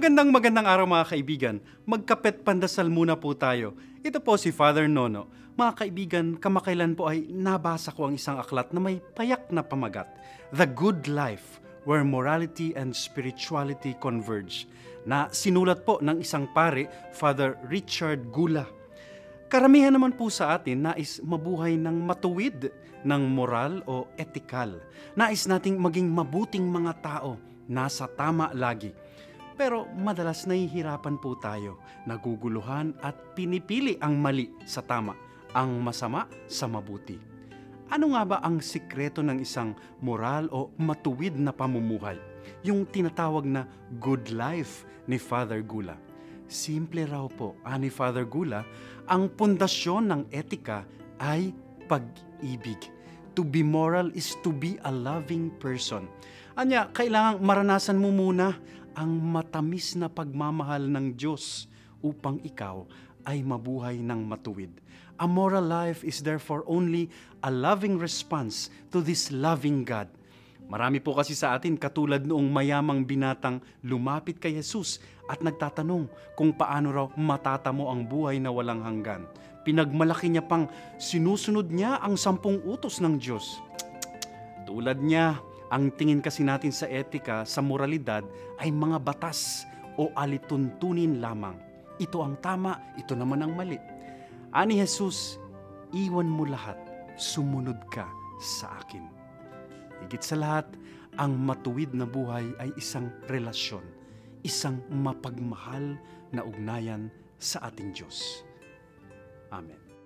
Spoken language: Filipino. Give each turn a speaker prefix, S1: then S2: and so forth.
S1: Magandang magandang araw mga kaibigan. Magkapet pandasal muna po tayo. Ito po si Father Nono. Mga kaibigan, kamakailan po ay nabasa ko ang isang aklat na may payak na pamagat. The Good Life, where morality and spirituality converge. Na sinulat po ng isang pare, Father Richard Gula. Karamihan naman po sa atin nais mabuhay ng matuwid, ng moral o etikal. Nais nating maging mabuting mga tao, nasa tama lagi. Pero madalas nahihirapan po tayo, naguguluhan at pinipili ang mali sa tama, ang masama sa mabuti. Ano nga ba ang sikreto ng isang moral o matuwid na pamumuhay? Yung tinatawag na good life ni Father Gula. Simple raw po, ani Father Gula, ang pundasyon ng etika ay pag-ibig. To be moral is to be a loving person. Anya, kailangang maranasan mo muna ang matamis na pagmamahal ng Diyos upang ikaw ay mabuhay ng matuwid. A moral life is therefore only a loving response to this loving God. Marami po kasi sa atin katulad noong mayamang binatang lumapit kay Jesus at nagtatanong kung paano raw matatamo ang buhay na walang hanggan. Pinagmalaki niya pang sinusunod niya ang sampung utos ng Diyos. Tulad niya, ang tingin kasi natin sa etika, sa moralidad, ay mga batas o alituntunin lamang. Ito ang tama, ito naman ang mali. Ani Jesus, iwan mo lahat, sumunod ka sa akin. Higit sa lahat, ang matuwid na buhay ay isang relasyon, isang mapagmahal na ugnayan sa ating Diyos. Amen.